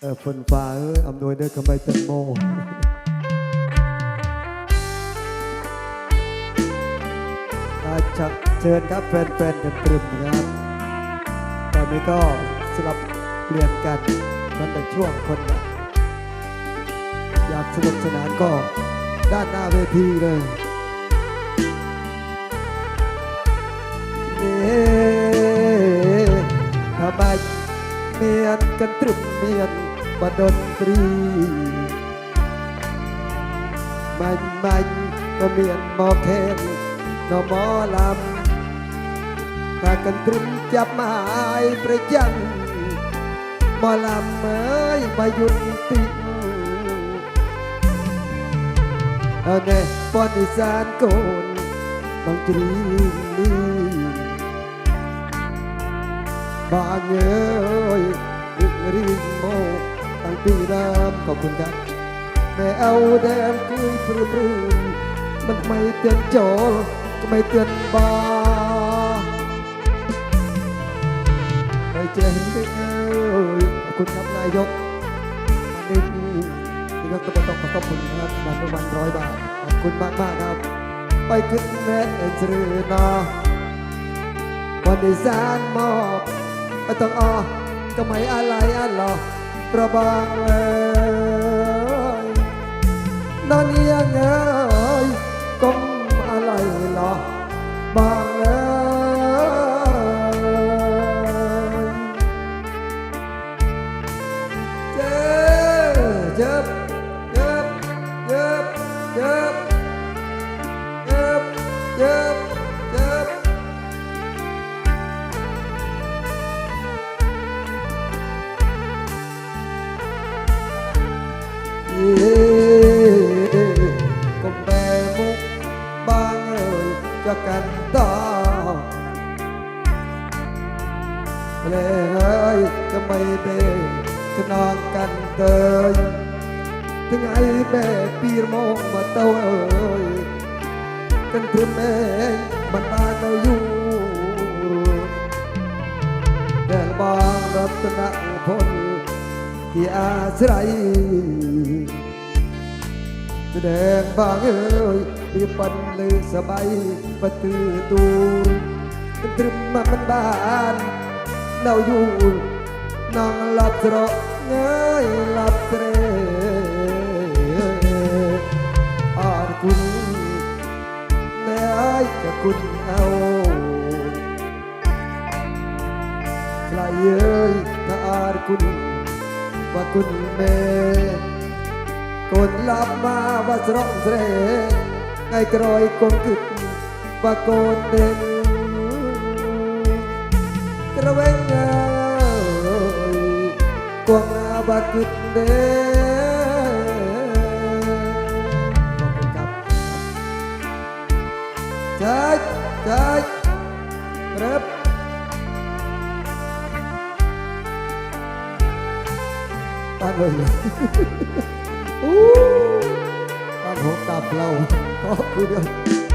เออฝนฟ้าเอ้ยอำนวยเด้อขมายแตงโมอาจะเชิญครับแฟนๆกันตรึมนะครับ ตอนนี้ก็สลับเปลี่ยนกันมันแต่ช่วงคนละอยากสนุกสนานก็ด้านหน้าเวทีเลยนี่ทำไมเมียนกันตรึมเมียน บดนตรี มันมันก็เมียนมอแคนนอมอลำถ้ากันตรึมจับไม้ประจันมอลำเอ้ยมาหยุดติดเอาแน่ปอนอีสานโกนต้องจรีลีบางเอ้ยริกริงโม ตั้งปีรามขอบคุณครับแม่เอาแดงคุยปรื้ปรื้มันไม่เตือนโจรก็ไม่เตือนบาไปเจอเห็นได้เอ้ยขอบคุณครับนายกอันนี้นายกตะบนต้องขอขอบคุณครับวันละวันร้อยบาทขอบคุณมากมากครับ ไปขึ้นแม่เอ็นซื้อนาวันนี้สานมอบไม่ต้องออก็ไม่อะไรอันหรอ ប្របងអើយដល់នាងអើយកុំអាល័យឡោះបងអើយជើជើ ก็แม่มุกบางเอ้ยจะกันต่อเลเอ้ยก็ไม่เบก็นองกันเตยถึงไอ้แม่ปีรมองมาเต้าเอ้ยกันถึงแม่มันบ้านเราอยู่แดงบางรัตนพล ที่อาศัยแสดงบางเอ้ยมีปันลือสบายประตือตูกันตรึมมามันบ้านเราอยู่นางหลับตรอกเงยหลับเตรอาจคุณแม่ไอ้จะคุณเอา ใครเอ่ยถ้าอาจคุณ kunme kon lama wasrong sre ngai kroi kon kut ba kon den kraweng kon ba kut den ขอบคุณครับจัดจัดครับ ตั้งเลยอู้ตั้งหกตับเราขอบคุณครับ